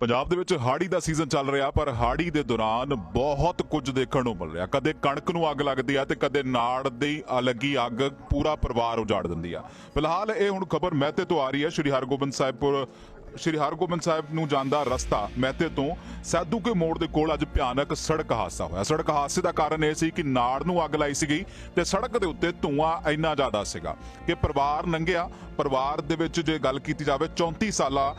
ਪੰਜਾਬ ਦੇ ਵਿੱਚ ਹਾੜੀ ਦਾ ਸੀਜ਼ਨ ਚੱਲ ਰਿਹਾ, ਪਰ ਹਾੜੀ ਦੇ ਦੌਰਾਨ ਬਹੁਤ ਕੁਝ ਦੇਖਣ ਨੂੰ ਮਿਲ ਰਿਹਾ। ਕਦੇ ਕਣਕ ਨੂੰ ਅੱਗ ਲੱਗਦੀ ਆ ਤੇ ਕਦੇ ਨਾੜ ਦੀ ਅਲੱਗੀ ਅੱਗ ਪੂਰਾ ਪਰਿਵਾਰ ਉਜਾੜ ਦਿੰਦੀ ਆ। ਫਿਲਹਾਲ ਇਹ ਹੁਣ ਖਬਰ ਮਹਿਤੇ ਤੋਂ ਆ ਰਹੀ ਹੈ। ਸ਼੍ਰੀ ਹਰਗੋਬਿੰਦ ਸਾਹਿਬਪੁਰ ਸ਼੍ਰੀ ਹਰਗੋਬਿੰਦ ਸਾਹਿਬ ਨੂੰ ਜਾਂਦਾ ਰਸਤਾ ਮਹਿਤੇ ਤੋਂ ਸਾਧੂ ਕੇ ਮੋੜ ਦੇ ਕੋਲ ਅੱਜ ਭਿਆਨਕ ਸੜਕ ਹਾਦਸਾ ਹੋਇਆ। ਸੜਕ ਹਾਦਸੇ ਦਾ ਕਾਰਨ ਇਹ ਸੀ ਕਿ ਨਾੜ ਨੂੰ ਅੱਗ ਲਾਈ ਸੀਗੀ ਤੇ ਸੜਕ ਦੇ ਉੱਤੇ ਧੂਆਂ ਇੰਨਾ ਜ਼ਿਆਦਾ ਸੀਗਾ ਕਿ ਪਰਿਵਾਰ ਲੰਘਿਆ ਪਰਿਵਾਰ ਦੇ ਵਿੱਚ ਜੇ ਗੱਲ ਕੀਤੀ ਜਾਵੇ 34 ਸਾਲਾ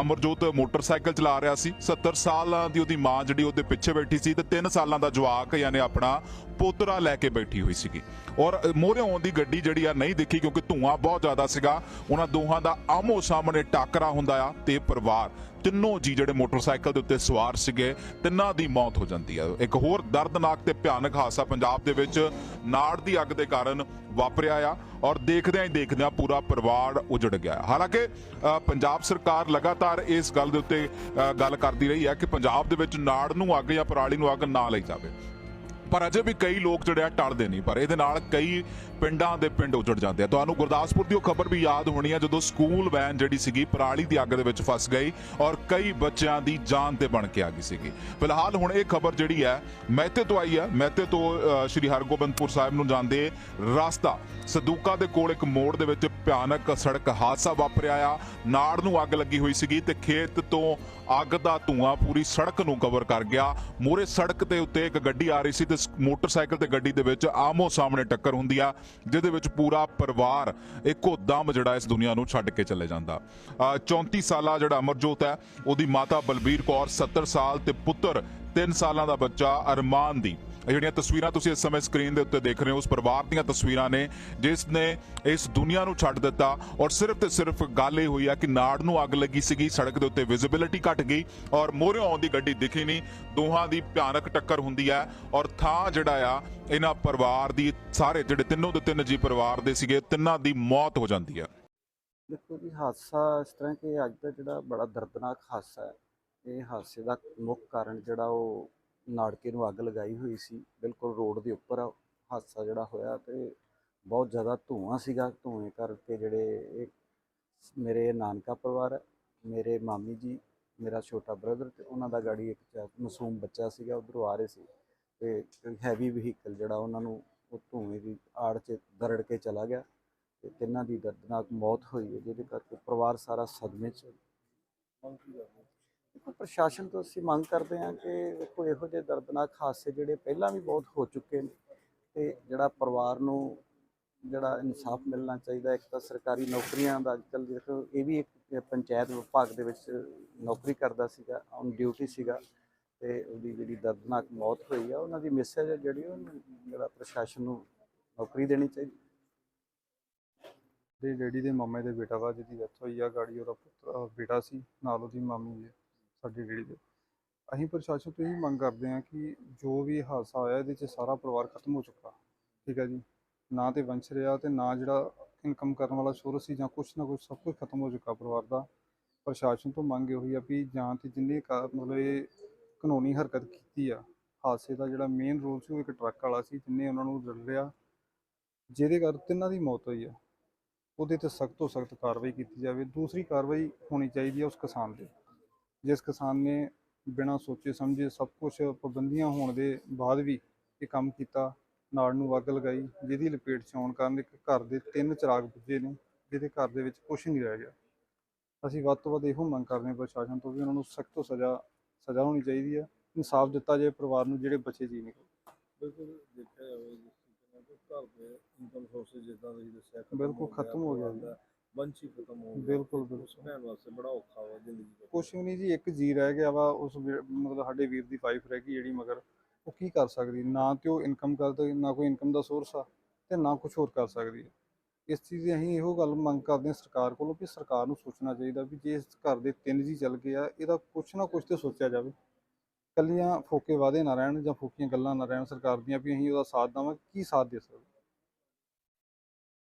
ਅਮਰਜੋਤ ਮੋਟਰਸਾਈਕਲ ਚਲਾ ਰਿਹਾ ਸੀ। 70 ਸਾਲਾਂ ਦੀ ਉਹਦੀ ਮਾਂ ਜਿਹੜੀ ਉਹਦੇ ਪਿੱਛੇ ਬੈਠੀ ਸੀ ਤੇ 3 ਸਾਲਾਂ ਦਾ ਜਵਾਕ ਯਾਨੀ ਆਪਣਾ ਪੋਤਰਾ ਲੈ ਕੇ ਬੈਠੀ ਹੋਈ ਸੀਗੀ। ਔਰ ਮੋਹਰੇ ਆਉਣ ਦੀ ਗੱਡੀ ਜਿਹੜੀ ਆ ਨਹੀਂ ਦੇਖੀ ਕਿਉਂਕਿ ਧੂਆਂ ਬਹੁਤ ਜ਼ਿਆਦਾ ਸੀਗਾ। ਉਹਨਾਂ ਦੋਹਾਂ ਦਾ ਆਮੋ ਸਾਹਮਣੇ ਟਾਕਰਾ ਹੁੰਦਾ ਆ। ਤੇ ਪਰਿਵਾਰ। ਤਿੰਨੋਂ ਜੀ ਜਿਹੜੇ ਮੋਟਰਸਾਈਕਲ ਦੇ ਉੱਤੇ ਸਵਾਰ ਸੀਗੇ ਤਿੰਨਾਂ ਦੀ ਮੌਤ ਹੋ ਜਾਂਦੀ ਆ ਇੱਕ ਹੋਰ ਦਰਦਨਾਕ ਤੇ ਭਿਆਨਕ ਹਾਦਸਾ ਪੰਜਾਬ ਦੇ ਵਿੱਚ ਨਾੜ ਦੀ ਅੱਗ ਦੇ ਕਾਰਨ ਵਾਪਰਿਆ ਆ ਔਰ ਦੇਖਦਿਆਂ ਹੀ ਦੇਖਦਿਆਂ ਪੂਰਾ ਪਰਿਵਾਰ ਉਜੜ ਗਿਆ ਹਾਲਾਂਕਿ ਅ, ਪੰਜਾਬ ਸਰਕਾਰ ਲਗਾਤਾਰ ਇਸ ਗੱਲ ਦੇ ਉੱਤੇ ਅ, ਗੱਲ ਕਰਦੀ ਰਹੀ ਹੈ ਕਿ ਪੰਜਾਬ ਦੇ ਵਿੱਚ ਨਾੜ ਨੂੰ ਅੱਗ ਜਾਂ ਪਰਾਲੀ ਨੂੰ ਅੱਗ ਨਾ ਲਈ ਜਾਵੇ। ਪਰ ਅਜੇ ਵੀ ਕਈ ਲੋਕ ਜਿਹੜੇ ਆ ਟਲਦੇ ਨਹੀਂ, ਪਰ ਇਹਦੇ ਨਾਲ ਕਈ ਪਿੰਡਾਂ ਦੇ ਪਿੰਡ ਉਜੜ ਜਾਂਦੇ ਆ। ਤੁਹਾਨੂੰ ਗੁਰਦਾਸਪੁਰ ਦੀ ਉਹ ਖਬਰ ਵੀ ਯਾਦ ਹੋਣੀ ਆ, ਜਦੋਂ ਸਕੂਲ ਵੈਨ ਜਿਹੜੀ ਸੀਗੀ ਪਰਾਲੀ ਦੀ ਅੱਗ ਦੇ ਵਿੱਚ ਫਸ ਗਈ ਔਰ ਕਈ ਬੱਚਿਆਂ ਦੀ ਜਾਨ ਤੇ ਬਣ ਕੇ ਆ ਗਈ ਸੀਗੀ। ਫਿਲਹਾਲ ਹੁਣ ਇਹ ਖਬਰ ਜਿਹੜੀ ਹੈ, ਮਹਿਤੇ ਤੋਂ ਆਈ ਹੈ। ਮਹਿਤੇ ਤੋਂ ਸ਼੍ਰੀ ਹਰਗੋਬਿੰਦਪੁਰ ਸਾਹਿਬ ਨੂੰ ਜਾਂਦੇ ਰਸਤਾ ਸਦੂਕਾ ਦੇ ਕੋਲ ਇੱਕ ਮੋੜ ਦੇ ਵਿੱਚ ਭਿਆਨਕ ਸੜਕ ਹਾਦਸਾ ਵਾਪਰਿਆ ਆ। ਨਾੜ ਨੂੰ ਅੱਗ ਲੱਗੀ ਹੋਈ ਸੀਗੀ ਤੇ ਖੇਤ ਤੋਂ ਅੱਗ ਦਾ ਧੂਆਂ ਪੂਰੀ ਸੜਕ ਨੂੰ ਕਵਰ ਕਰ ਗਿਆ। ਮੂਰੇ ਸੜਕ ਦੇ ਉੱਤੇ ਇੱਕ ਗੱਡੀ ਆ ਰਹੀ ਸੀ ਤੇ ਮੋਟਰਸਾਈਕਲ ਤੇ ਗੱਡੀ ਦੇ ਵਿੱਚ ਆਮੋ ਸਾਹਮਣੇ ਟੱਕਰ ਹੁੰਦੀ ਆ ਜਿਹਦੇ ਵਿੱਚ ਪੂਰਾ ਪਰਿਵਾਰ ਇੱਕੋ ਦਮ ਜਿਹੜਾ ਇਸ ਦੁਨੀਆ ਨੂੰ ਛੱਡ ਕੇ ਚਲੇ ਜਾਂਦਾ। ਅ, 34 ਸਾਲਾ ਜਿਹੜਾ ਅਮਰਜੋਤ ਹੈ ਉਹਦੀ ਮਾਤਾ ਬਲਬੀਰ ਕੌਰ 70 ਸਾਲ ਤੇ ਪੁੱਤਰ 3 ਸਾਲਾਂ ਦਾ ਬੱਚਾ ਅਰਮਾਨ ਦੀ। ਜਿਹੜੀਆਂ ਤਸਵੀਰਾਂ ਤੁਸੀਂ ਇਸ ਸਮੇਂ ਸਕਰੀਨ ਦੇ ਉੱਤੇ ਦੇਖ ਰਹੇ ਹੋ, ਉਸ ਪਰਿਵਾਰ ਦੀਆਂ ਤਸਵੀਰਾਂ ਨੇ ਜਿਸ ਨੇ ਇਸ ਦੁਨੀਆ ਨੂੰ ਛੱਡ ਦਿੱਤਾ ਔਰ ਸਿਰਫ ਤੇ ਸਿਰਫ ਗੱਲ ਇਹ ਹੋਈ ਆ ਕਿ ਨਾੜ ਨੂੰ ਅੱਗ ਲੱਗੀ ਸੀਗੀ, ਸੜਕ ਦੇ ਉੱਤੇ ਵਿਜ਼ਿਬਿਲਿਟੀ ਘਟ ਗਈ ਔਰ ਮੋਹਰੇ ਆਉਂਦੀ ਗੱਡੀ ਦਿਖੀ ਨਹੀਂ, ਦੋਹਾਂ ਦੀ ਭਿਆਨਕ ਟੱਕਰ ਹੁੰਦੀ ਹੈ ਔਰ ਥਾਂ ਜਿਹੜਾ ਆ, ਇਹਨਾਂ ਪਰਿਵਾਰ ਦੀ, ਸਾਰੇ ਜਿਹੜੇ ਤਿੰਨੋਂ ਦੇ ਤਿੰਨ ਜੀ ਪਰਿਵਾਰ ਦੇ ਸੀਗੇ, ਤਿੰਨਾਂ ਦੀ ਮੌਤ ਹੋ ਜਾਂਦੀ ਹੈ ਦੇਖੋ ਜੀ, ਹਾਦਸਾ ਇਸ ਤਰ੍ਹਾਂ ਕਿ ਅੱਜ ਦਾ ਜਿਹੜਾ ਬੜਾ ਦਰਦਨਾਕ ਹਾਦਸਾ ਹੈ, ਇਹ ਹਾਦਸੇ ਦਾ ਮੁੱਖ ਕਾਰਨ ਜਿਹੜਾ ਉਹ ਨਾੜਕੇ ਨੂੰ ਅੱਗ ਲਗਾਈ ਹੋਈ ਸੀ, ਬਿਲਕੁਲ ਰੋਡ ਦੇ ਉੱਪਰ ਹਾਦਸਾ ਜਿਹੜਾ ਹੋਇਆ ਤੇ ਬਹੁਤ ਜ਼ਿਆਦਾ ਧੂਆਂ ਸੀਗਾ, ਧੂਏ ਕਰਕੇ ਜਿਹੜੇ ਮੇਰੇ ਨਾਨਕਾ ਪਰਿਵਾਰ ਹੈ, ਮੇਰੇ ਮਾਮੀ ਜੀ, ਮੇਰਾ ਛੋਟਾ ਬ੍ਰਦਰ ਤੇ ਉਹਨਾਂ ਦਾ ਗਾੜੀ ਇੱਕ ਚ- ਮਾਸੂਮ ਬੱਚਾ ਸੀਗਾ, ਉਧਰੋਂ ਆ ਰਹੇ ਸੀ ਤੇ ਹੈਵੀ ਵਹੀਕਲ ਜਿਹੜਾ ਉਹਨਾਂ ਨੂੰ ਉਹ ਧੂਏ ਦੀ ਆੜ 'ਚ ਦਰੜ ਕੇ ਚਲਾ ਗਿਆ ਤੇ ਤਿੰਨਾਂ ਦੀ ਦਰਦਨਾਕ ਮੌਤ ਹੋਈ ਹੈ, ਜਿਹਦੇ ਕਰਕੇ ਪਰਿਵਾਰ ਸਾਰਾ ਸਦਮੇ 'ਚ ਪ੍ਰਸ਼ਾਸਨ ਤੋਂ ਅਸੀਂ ਮੰਗ ਕਰਦੇ ਹਾਂ ਕਿ ਦੇਖੋ, ਇਹੋ ਜਿਹੇ ਦਰਦਨਾਕ ਹਾਦਸੇ ਜਿਹੜੇ ਪਹਿਲਾਂ ਵੀ ਬਹੁਤ ਹੋ ਚੁੱਕੇ ਨੇ ਤੇ ਜਿਹੜਾ ਪਰਿਵਾਰ ਨੂੰ ਜਿਹੜਾ ਇਨਸਾਫ ਮਿਲਣਾ ਚਾਹੀਦਾ, ਇੱਕ ਤਾਂ ਸਰਕਾਰੀ ਨੌਕਰੀਆਂ ਦਾ ਅੱਜਕੱਲ ਦੇਖੋ, ਇਹ ਵੀ ਇੱਕ ਪੰਚਾਇਤ ਵਿਭਾਗ ਦੇ ਵਿੱਚ ਨੌਕਰੀ ਕਰਦਾ ਸੀਗਾ ਔਨ ਡਿਊਟੀ ਸੀਗਾ ਤੇ ਉਹਦੀ ਜਿਹੜੀ ਦਰਦਨਾਕ ਮੌਤ ਹੋਈ ਆ, ਉਹਨਾਂ ਦੀ ਮਿਸਜ ਹੈ ਜਿਹੜੀ ਉਹਨੂੰ ਜਿਹੜਾ ਪ੍ਰਸ਼ਾਸਨ ਨੂੰ ਨੌਕਰੀ ਦੇਣੀ ਚਾਹੀਦੀ। ਦੇ ਡੈਡੀ ਦੇ ਮਾਮੇ ਦੇ ਬੇਟਾ ਵਾ ਜਿਹਦੀ ਡੈਥ ਹੋਈ ਆ, ਗਾੜੀ ਉਹਦਾ ਪੁੱਤਰ ਬੇਟਾ ਸੀ, ਨਾਲ ਉਹਦੀ ਮਾਮੀ ਹੈ। ਸਾਡੀ ਡੈਡੀ ਦੇ। ਅਸੀਂ ਪ੍ਰਸ਼ਾਸਨ ਤੋਂ ਇਹ ਮੰਗ ਕਰਦੇ ਹਾਂ ਕਿ ਜੋ ਵੀ ਹਾਦਸਾ ਹੋਇਆ, ਇਹਦੇ 'ਚ ਸਾਰਾ ਪਰਿਵਾਰ ਖਤਮ ਹੋ ਚੁੱਕਾ। ਠੀਕ ਹੈ ਜੀ? ਨਾ ਤੇ ਵੰਸ਼ ਰਿਹਾ ਤੇ ਨਾ ਜਿਹੜਾ ਇਨਕਮ ਕਰਨ ਵਾਲਾ ਸੋਰਸ ਸੀ ਜਾਂ ਕੁਛ ਨਾ ਕੁਛ, ਸਭ ਕੁਝ ਖਤਮ ਹੋ ਚੁੱਕਾ ਪਰਿਵਾਰ ਦਾ। ਪ੍ਰਸ਼ਾਸਨ ਤੋਂ ਮੰਗ ਇਹੋ ਹੀ ਆ ਵੀ ਜਾਂ ਤੇ ਜਿੰਨੇ ਕਾ- ਮਤਲਬ ਇਹ ਕਾਨੂੰਨੀ ਹਰਕਤ ਕੀਤੀ ਆ, ਹਾਦਸੇ ਦਾ ਜਿਹੜਾ ਮੇਨ ਰੋਲ ਸੀ ਉਹ ਇੱਕ ਟਰੱਕ ਵਾਲਾ ਸੀ ਜਿੰਨੇ ਉਹਨਾਂ ਨੂੰ ਰਲਿਆ ਜਿਹਦੇ ਕਰਕੇ ਤਿੰਨਾਂ ਦੀ ਮੌਤ ਹੋਈ ਆ। ਉਹਦੇ ਤੇ ਸਖਤ ਤੋਂ ਸਖਤ ਕਾਰਵਾਈ ਕੀਤੀ ਜਾਵੇ। ਦੂਸਰੀ ਕਾਰਵਾਈ ਹੋਣੀ ਚਾਹੀਦੀ ਹੈ ਉਸ ਕਿਸਾਨ ਦੇ ਜਿਸ ਕਿਸਾਨ ਨੇ ਬਿਨਾਂ ਸੋਚੇ ਸਮਝੇ ਸਭ ਕੁਝ ਪਾਬੰਦੀਆਂ ਹੋਣ ਦੇ ਬਾਅਦ ਵੀ ਇਹ ਕੰਮ ਕੀਤਾ ਨਾੜ ਨੂੰ ਅੱਗ ਲਗਾਈ ਜਿਹਦੀ ਲਪੇਟ 'ਚ ਆਉਣ ਕਾਰਨ ਇੱਕ ਘਰ ਦੇ ਤਿੰਨ ਚਿਰਾਗ ਬੁੱਝੇ ਨੇ ਜਿਹਦੇ ਘਰ ਦੇ ਵਿੱਚ ਕੁਝ ਨਹੀਂ ਰਹਿ ਗਿਆ। ਅਸੀਂ ਵੱਧ ਤੋਂ ਵੱਧ ਇਹੋ ਮੰਗ ਕਰਦੇ ਹਾਂ ਪ੍ਰਸ਼ਾਸਨ ਤੋਂ ਵੀ ਉਹਨਾਂ ਨੂੰ ਸਖਤ ਤੋਂ ਸਜ਼ਾ ਸਜ਼ਾ ਹੋਣੀ ਚਾਹੀਦੀ ਹੈ ਇਨਸਾਫ ਦਿੱਤਾ ਜਾਏ ਪਰਿਵਾਰ ਨੂੰ ਜਿਹੜੇ ਬੱਚੇ ਜੀ ਨੇ ਬਿਲਕੁਲ ਦੇਖਿਆ ਜਾਵੇ ਜਿਸ ਤਰੀਕੇ ਨਾਲ ਕਿ ਘਰ ਦੇ ਇਨਕਮ ਸੋਰਸਸ ਜਿੱਦਾਂ ਤੁਸੀਂ ਦੱਸਿਆ ਖਤਮ ਬਿਲਕੁਲ ਖਤਮ ਹੋ ਗਿਆ ਵੰਸ਼ ਖਤਮ ਹੋ ਗਿਆ। ਬਿਲਕੁਲ, ਬਿਲਕੁਲ। ਭੈਣ ਵਾਸਤੇ ਬੜਾ ਔਖਾ ਵਾ ਜ਼ਿੰਦਗੀ ਦਾ। ਕੁਛ ਵੀ ਨਹੀਂ ਜੀ ਇੱਕ ਜੀ ਰਹਿ ਗਿਆ ਵਾ ਉਸ ਵੀਰ- ਮਤਲਬ ਸਾਡੇ ਵੀਰ ਦੀ ਵਾਈਫ ਰਹਿ ਗਈ ਜਿਹੜੀ ਮਗਰ ਉਹ ਕੀ ਕਰ ਸਕਦੀ? ਨਾ ਤੇ ਉਹ ਇਨਕਮ ਕਰਦਾ ਨਾ ਕੋਈ ਇਨਕਮ ਦਾ ਸੋਰਸ ਆ ਤੇ ਨਾ ਕੁਝ ਹੋਰ ਕਰ ਸਕਦੀ ਹੈ ਇਸ ਚੀਜ਼ ਦੀ ਅਸੀਂ ਇਹੋ ਗੱਲ ਮੰਗ ਕਰਦੇ ਹਾਂ ਸਰਕਾਰ ਕੋਲੋਂ ਵੀ ਸਰਕਾਰ ਨੂੰ ਸੋਚਣਾ ਚਾਹੀਦਾ ਵੀ ਜੇ ਇਸ ਘਰ ਦੇ ਤਿੰਨ ਜੀ ਚੱਲ ਗਏ ਆ ਇਹਦਾ ਕੁਛ ਨਾ ਕੁਛ ਤੇ ਸੋਚਿਆ ਜਾਵੇ। ਕੱਲੀਆਂ ਫੋਕੇ ਵਾਅਦੇ ਨਾ ਰਹਿਣ ਜਾਂ ਫੋਕੀਆਂ ਗੱਲਾਂ ਨਾ ਰਹਿਣ ਸਰਕਾਰ ਦੀਆਂ ਵੀ ਅਸੀਂ ਉਹਦਾ ਸਾਥ ਦੇਵਾਂਗੇ ਕੀ ਸਾਥ ਦੇ ਸਕਦੇ?